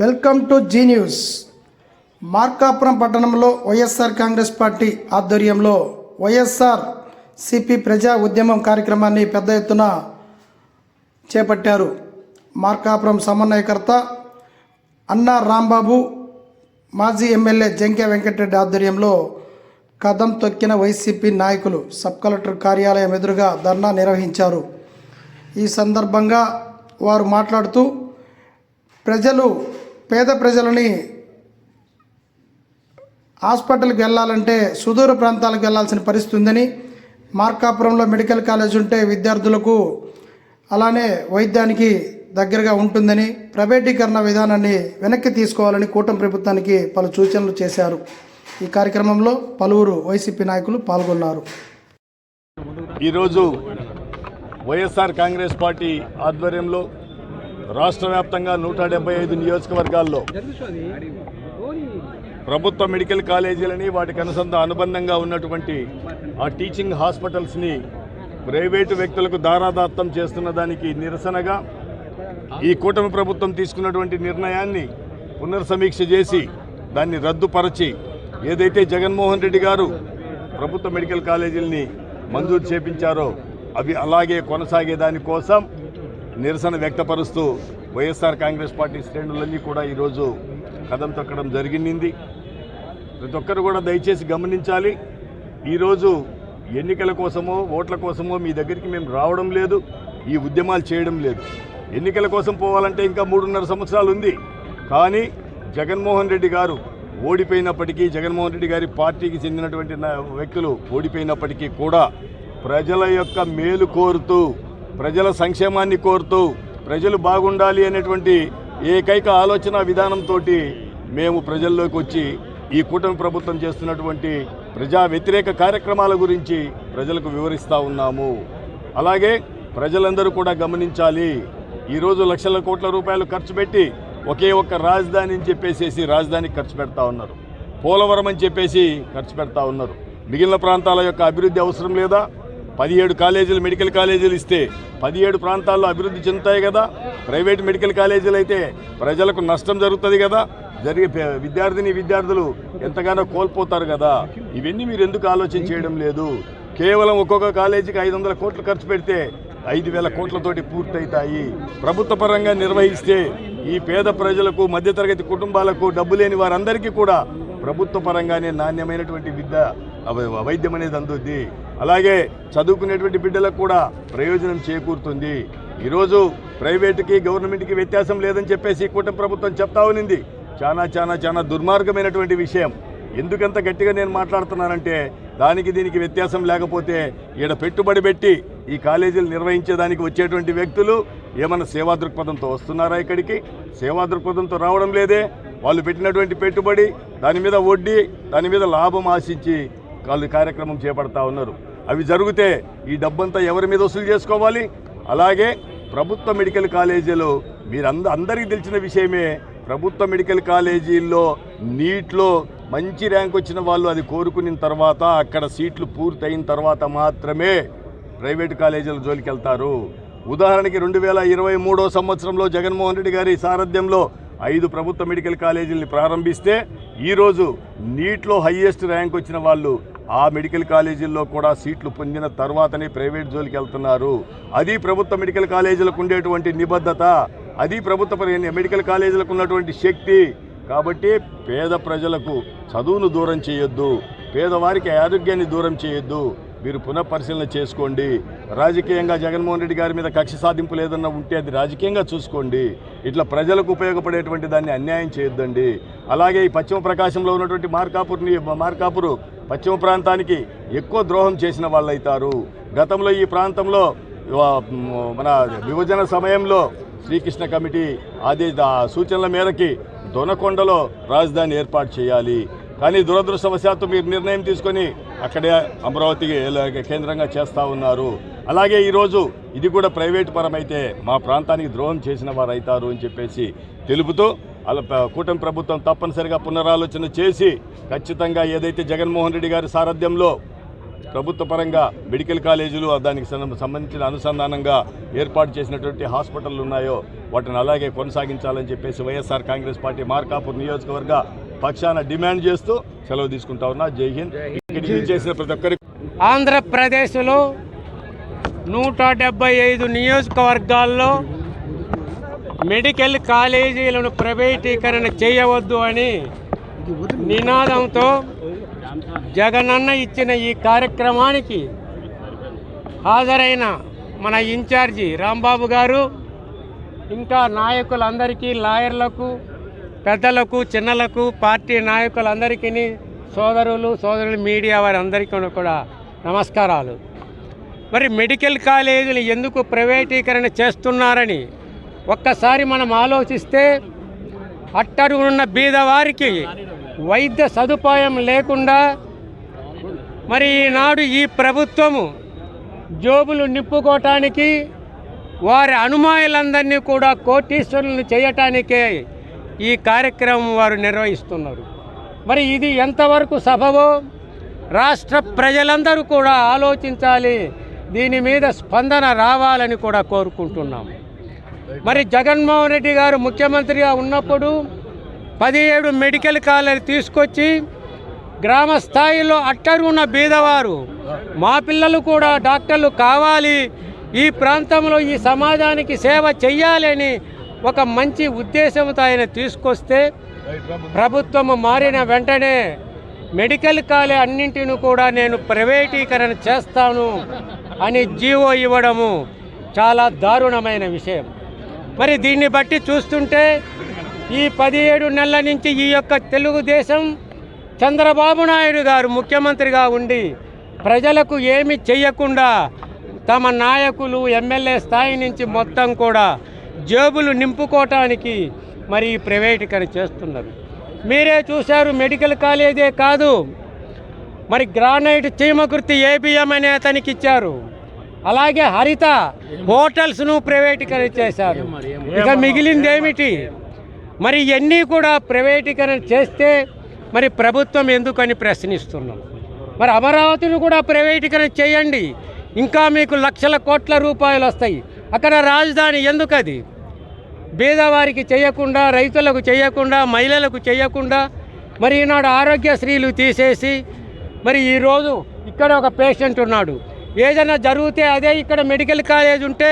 Welcome to Zee news. Markapuram పట్టణంలో YSR Congress party ఆధ్వర్యంలో YSR CP ప్రజా ఉద్యమం కార్యక్రమాన్ని పెద్ద ఎత్తున చేపట్టారు. మార్కాపురం సమన్వయకర్త అన్నా రాంబాబు మాజీ ఎమ్మెల్యే జంకే వెంకటరెడ్డి ఆధ్వర్యంలో కదం తొక్కిన వైసీపీ నాయకులు సబ్ కలెక్టర్ కార్యాలయం ఎదురుగా ధర్నా నిర్వహించారు. ఈ సందర్భంగా వారు మాట్లాడుతూ ప్రజలు పేద ప్రజలని హాస్పిటల్కి వెళ్ళాలంటే సుదూర ప్రాంతాలకు వెళ్ళాల్సిన పరిస్థితి ఉందని మార్కాపురంలో మెడికల్ కాలేజ్ ఉంటే విద్యార్థులకు అలానే వైద్యానికి దగ్గరగా ఉంటుందని ప్రైవేటీకరణ విధానాన్ని వెనక్కి తీసుకోవాలని కూటమి ప్రభుత్వానికి పలు సూచనలు చేశారు. ఈ కార్యక్రమంలో పలువురు వైసీపీ నాయకులు పాల్గొన్నారు. ఈరోజు వైఎస్ఆర్ కాంగ్రెస్ పార్టీ ఆధ్వర్యంలో రాష్ట్ర వ్యాప్తంగా నూట డెబ్బై ఐదు నియోజకవర్గాల్లో ప్రభుత్వ మెడికల్ కాలేజీలని వాటికి అనుసంధ అనుబంధంగా ఉన్నటువంటి ఆ టీచింగ్ హాస్పిటల్స్ని ప్రైవేటు వ్యక్తులకు దారాదత్తం చేస్తున్న దానికి నిరసనగా ఈ కూటమి ప్రభుత్వం తీసుకున్నటువంటి నిర్ణయాన్ని పునర్సమీక్ష చేసి దాన్ని రద్దుపరచి ఏదైతే జగన్మోహన్ రెడ్డి గారు ప్రభుత్వ మెడికల్ కాలేజీలని మంజూరు చేపించారో అవి అలాగే కొనసాగే దానికోసం నిరసన వ్యక్తపరుస్తూ వైఎస్ఆర్ కాంగ్రెస్ పార్టీ శ్రేణులన్నీ కూడా ఈరోజు కదం తొక్కడం జరిగింది. ప్రతి ఒక్కరు కూడా దయచేసి గమనించాలి. ఈరోజు ఎన్నికల కోసమో ఓట్ల కోసమో మీ దగ్గరికి మేము రావడం లేదు ఈ ఉద్యమాలు చేయడం లేదు. ఎన్నికల కోసం పోవాలంటే ఇంకా మూడున్నర సంవత్సరాలు ఉంది. కానీ జగన్మోహన్ రెడ్డి గారు ఓడిపోయినప్పటికీ జగన్మోహన్ రెడ్డి గారి పార్టీకి చెందినటువంటి వ్యక్తులు ఓడిపోయినప్పటికీ కూడా ప్రజల యొక్క మేలు కోరుతూ ప్రజల సంక్షేమాన్ని కోరుతూ ప్రజలు బాగుండాలి అనేటువంటి ఏకైక ఆలోచన విధానంతో మేము ప్రజల్లోకి వచ్చి ఈ కూటమి ప్రభుత్వం చేస్తున్నటువంటి ప్రజా వ్యతిరేక కార్యక్రమాల గురించి ప్రజలకు వివరిస్తూ ఉన్నాము. అలాగే ప్రజలందరూ కూడా గమనించాలి. ఈరోజు లక్షల కోట్ల రూపాయలు ఖర్చు పెట్టి ఒకే ఒక్క రాజధాని అని చెప్పేసేసి రాజధానికి ఖర్చు పెడతా ఉన్నారు. పోలవరం అని చెప్పేసి ఖర్చు పెడతా ఉన్నారు. మిగిలిన ప్రాంతాల యొక్క అభివృద్ధి అవసరం లేదా? పదిహేడు కాలేజీలు మెడికల్ కాలేజీలు ఇస్తే పదిహేడు ప్రాంతాల్లో అభివృద్ధి చెందుతాయి కదా. ప్రైవేట్ మెడికల్ కాలేజీలు అయితే ప్రజలకు నష్టం జరుగుతుంది కదా. జరిగే విద్యార్థిని విద్యార్థులు ఎంతగానో కోల్పోతారు కదా. ఇవన్నీ మీరు ఎందుకు ఆలోచన చేయడం లేదు? కేవలం ఒక్కొక్క కాలేజీకి ఐదు వందల కోట్లు ఖర్చు పెడితే ఐదు వేల కోట్లతోటి పూర్తవుతాయి ప్రభుత్వ పరంగా నిర్వహిస్తే ఈ పేద ప్రజలకు మధ్యతరగతి కుటుంబాలకు డబ్బు లేని వారందరికీ కూడా ప్రభుత్వ పరంగానే నాణ్యమైనటువంటి విద్య వైద్యం అనేది అందుద్ది. అలాగే చదువుకునేటువంటి బిడ్డలకు కూడా ప్రయోజనం చేకూరుతుంది. ఈరోజు ప్రైవేటుకి గవర్నమెంట్కి వ్యత్యాసం లేదని చెప్పేసి కూటమి ప్రభుత్వం చెప్తా ఉన్నింది. చాలా చాలా చాలా దుర్మార్గమైనటువంటి విషయం. ఎందుకంత గట్టిగా నేను మాట్లాడుతున్నానంటే దానికి దీనికి వ్యత్యాసం లేకపోతే ఈడ పెట్టుబడి పెట్టి ఈ కాలేజీలు నిర్వహించేదానికి వచ్చేటువంటి వ్యక్తులు ఏమైనా సేవా దృక్పథంతో వస్తున్నారా ఇక్కడికి? సేవా దృక్పథంతో రావడం లేదే. వాళ్ళు పెట్టినటువంటి పెట్టుబడి దాని మీద వడ్డీ దాని మీద లాభం ఆశించి వాళ్ళు కార్యక్రమం చేపడతా ఉన్నారు. అవి జరిగితే ఈ డబ్బంతా ఎవరి మీద వసూలు చేసుకోవాలి? అలాగే ప్రభుత్వ మెడికల్ కాలేజీలు మీరు అంద అందరికీ తెలిసిన విషయమే ప్రభుత్వ మెడికల్ కాలేజీల్లో నీట్లో మంచి ర్యాంక్ వచ్చిన వాళ్ళు అది కోరుకున్న తర్వాత అక్కడ సీట్లు పూర్తయిన తర్వాత మాత్రమే ప్రైవేట్ కాలేజీల జోలికి వెళ్తారు ఉదాహరణకి రెండు వేల ఇరవై మూడో సంవత్సరంలో జగన్మోహన్ రెడ్డి గారి సారథ్యంలో ఐదు ప్రభుత్వ మెడికల్ కాలేజీలని ప్రారంభిస్తే ఈరోజు నీట్లో హయ్యెస్ట్ ర్యాంక్ వచ్చిన వాళ్ళు ఆ మెడికల్ కాలేజీల్లో కూడా సీట్లు పొందిన తర్వాతనే ప్రైవేట్ జోలికి వెళ్తున్నారు. అది ప్రభుత్వ మెడికల్ కాలేజీలకు ఉండేటువంటి నిబద్ధత. అది ప్రభుత్వ పరి- మెడికల్ కాలేజీలకు ఉన్నటువంటి శక్తి. కాబట్టి పేద ప్రజలకు చదువును దూరం చేయొద్దు. పేదవారికి ఆరోగ్యాన్ని దూరం చేయొద్దు. మీరు పునఃపరిశీలన చేసుకోండి. రాజకీయంగా జగన్మోహన్ రెడ్డి గారి మీద కక్ష సాధింపు లేదన్నా ఉంటే అది రాజకీయంగా చూసుకోండి. ఇట్లా ప్రజలకు ఉపయోగపడేటువంటి దాన్ని అన్యాయం చేయొద్దండి. అలాగే ఈ పశ్చిమ ప్రకాశంలో ఉన్నటువంటి మార్కాపూర్ని మార్కాపూర్ పశ్చిమ ప్రాంతానికి ఎక్కువ ద్రోహం చేసిన వాళ్ళు అవుతారు గతంలో ఈ ప్రాంతంలో మన విభజన సమయంలో శ్రీకృష్ణ కమిటీ ఆదే సూచనల మేరకి దొనకొండలో రాజధాని ఏర్పాటు చేయాలి. కానీ దురదృష్టవశాత్తు మీరు నిర్ణయం తీసుకొని అక్కడే అమరావతి కేంద్రంగా చేస్తూ ఉన్నారు. అలాగే ఈరోజు ఇది కూడా ప్రైవేట్ పరమైతే మా ప్రాంతానికి ద్రోహం చేసిన వారు అవుతారు అని చెప్పేసి తెలుపుతూ అలా కూటమి ప్రభుత్వం తప్పనిసరిగా పునరాలోచన చేసి ఖచ్చితంగా ఏదైతే జగన్మోహన్ రెడ్డి గారి సారథ్యంలో ప్రభుత్వ పరంగా మెడికల్ కాలేజీలు దానికి సంబంధించిన అనుసంధానంగా ఏర్పాటు చేసినటువంటి హాస్పిటల్ ఉన్నాయో వాటిని అలాగే కొనసాగించాలని చెప్పేసి వైఎస్ఆర్ కాంగ్రెస్ పార్టీ మార్కాపూర్ నియోజకవర్గ పక్షాన డిమాండ్ చేస్తూ సెలవు తీసుకుంటా ఉన్నా. జై హింద్. చేసిన ప్రతి ఒక్కరికి ఆంధ్రప్రదేశ్లో నూట డెబ్బై ఐదు నియోజకవర్గాల్లో మెడికల్ కాలేజీలను ప్రైవేటీకరణ చేయవద్దు అని నినాదంతో జగనన్న ఇచ్చిన ఈ కార్యక్రమానికి హాజరైన మన ఇన్ఛార్జి రాంబాబు గారు ఇంకా నాయకులందరికీ లాయర్లకు పెద్దలకు చిన్నలకు పార్టీ నాయకులందరికీ సోదరులు సోదరులు మీడియా వారందరికీ కూడా నమస్కారాలు. మరి మెడికల్ కాలేజీలు ఎందుకు ప్రైవేటీకరణ చేస్తున్నారని ఒక్కసారి మనం ఆలోచిస్తే అట్టడు ఉన్న బీదవారికి వైద్య సదుపాయం లేకుండా మరి ఈనాడు ఈ ప్రభుత్వము జోబులు నింపుకోవటానికి వారి అనుమాయులందరినీ కూడా కోటీశ్వరులను చేయటానికే ఈ కార్యక్రమం వారు నిర్వహిస్తున్నారు. మరి ఇది ఎంతవరకు సభవో? రాష్ట్ర ప్రజలందరూ కూడా ఆలోచించాలి. దీని మీద స్పందన రావాలని కూడా కోరుకుంటున్నాము. మరి జగన్మోహన్ రెడ్డి గారు ముఖ్యమంత్రిగా ఉన్నప్పుడు పదిహేడు మెడికల్ కాలేజీ తీసుకొచ్చి గ్రామ స్థాయిలో అట్టరు ఉన్న బీదవారు మా పిల్లలు కూడా డాక్టర్లు కావాలి ఈ ప్రాంతంలో ఈ సమాజానికి సేవ చెయ్యాలని ఒక మంచి ఉద్దేశంతో ఆయన తీసుకొస్తే ప్రభుత్వం మారిన వెంటనే మెడికల్ కాలేజ్ అన్నింటిని కూడా నేను ప్రైవేటీకరణ చేస్తాను అని జీవో ఇవ్వడము చాలా దారుణమైన విషయం. మరి దీన్ని బట్టి చూస్తుంటే ఈ పదిహేడు నెలల నుంచి ఈ యొక్క తెలుగుదేశం చంద్రబాబు నాయుడు గారు ముఖ్యమంత్రిగా ఉండి ప్రజలకు ఏమి చేయకుండా తమ నాయకులు ఎమ్మెల్యే స్థాయి నుంచి మొత్తం కూడా జేబులు నింపుకోవటానికి మరి ప్రైవేటీకరణ చేస్తున్నారు. మీరే చూశారు మెడికల్ కాలేజే కాదు మరి గ్రానైట్ చీమకుర్తి ఏబిఎం అనే అతనికి ఇచ్చారు. అలాగే హరిత హోటల్స్ను ప్రైవేటీకరణ చేశారు. ఇక మిగిలింది ఏమిటి? మరి ఇవన్నీ కూడా ప్రైవేటీకరణ చేస్తే మరి ప్రభుత్వం ఎందుకని ప్రశ్నిస్తున్నాం మరి అమరావతిని కూడా ప్రైవేటీకరణ చేయండి. ఇంకా మీకు లక్షల కోట్ల రూపాయలు వస్తాయి. అక్కడ రాజధాని ఎందుకు అది పేదవారికి చేయకుండా రైతులకు చేయకుండా మహిళలకు చేయకుండా మరి ఈనాడు ఆరోగ్యశ్రీలు తీసేసి మరి ఈరోజు ఇక్కడ ఒక పేషెంట్ ఉన్నాడు. ఏదైనా జరిగితే అదే ఇక్కడ మెడికల్ కాలేజ్ ఉంటే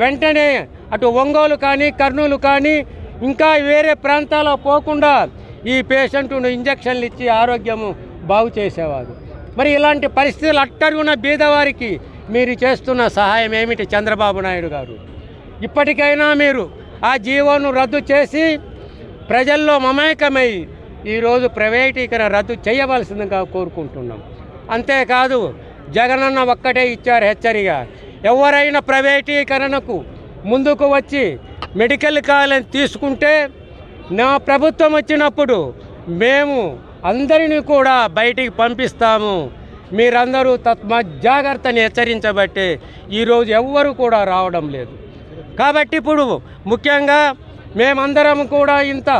వెంటనే అటు ఒంగోలు కానీ కర్నూలు కానీ ఇంకా వేరే ప్రాంతాల్లో పోకుండా ఈ పేషెంట్ను ఇంజక్షన్లు ఇచ్చి ఆరోగ్యము బాగు చేసేవారు. మరి ఇలాంటి పరిస్థితులు అట్టరుగున బీదవారికి మీరు చేస్తున్న సహాయం ఏమిటి చంద్రబాబు నాయుడు గారు? ఇప్పటికైనా మీరు ఆ జీవోను రద్దు చేసి ప్రజల్లో మమేకమై ఈరోజు ప్రైవేటీకరణ రద్దు చేయవలసిందిగా కోరుకుంటున్నాం. అంతేకాదు జగనన్న ఒక్కటే ఇచ్చారు హెచ్చరిక. ఎవరైనా ప్రైవేటీకరణకు ముందుకు వచ్చి మెడికల్ కాలేజ్ తీసుకుంటే నా ప్రభుత్వం వచ్చినప్పుడు మేము అందరినీ కూడా బయటికి పంపిస్తాము. మీరందరూ తత్మ జాగ్రత్తని హెచ్చరించబట్టి ఈరోజు ఎవ్వరు కూడా రావడం లేదు. కాబట్టి ఇప్పుడు ముఖ్యంగా మేమందరం కూడా ఇంత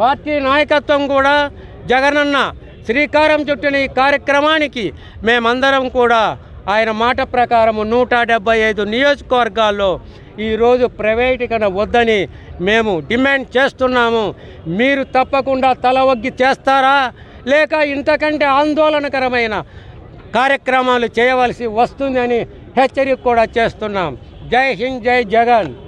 పార్టీ నాయకత్వం కూడా జగనన్న శ్రీకారం చుట్టిన ఈ కార్యక్రమానికి మేమందరం కూడా ఆయన మాట ప్రకారము నూట డెబ్బై ఐదు నియోజకవర్గాల్లో ఈరోజు ప్రైవేటీకరణ వద్దని మేము డిమాండ్ చేస్తున్నాము. మీరు తప్పకుండా తల ఒగ్గి చేస్తారా? లేక ఇంతకంటే ఆందోళనకరమైన కార్యక్రమాలు చేయవలసి వస్తుందని హెచ్చరిక కూడా చేస్తున్నాం. జై హింద్ జై జగన్.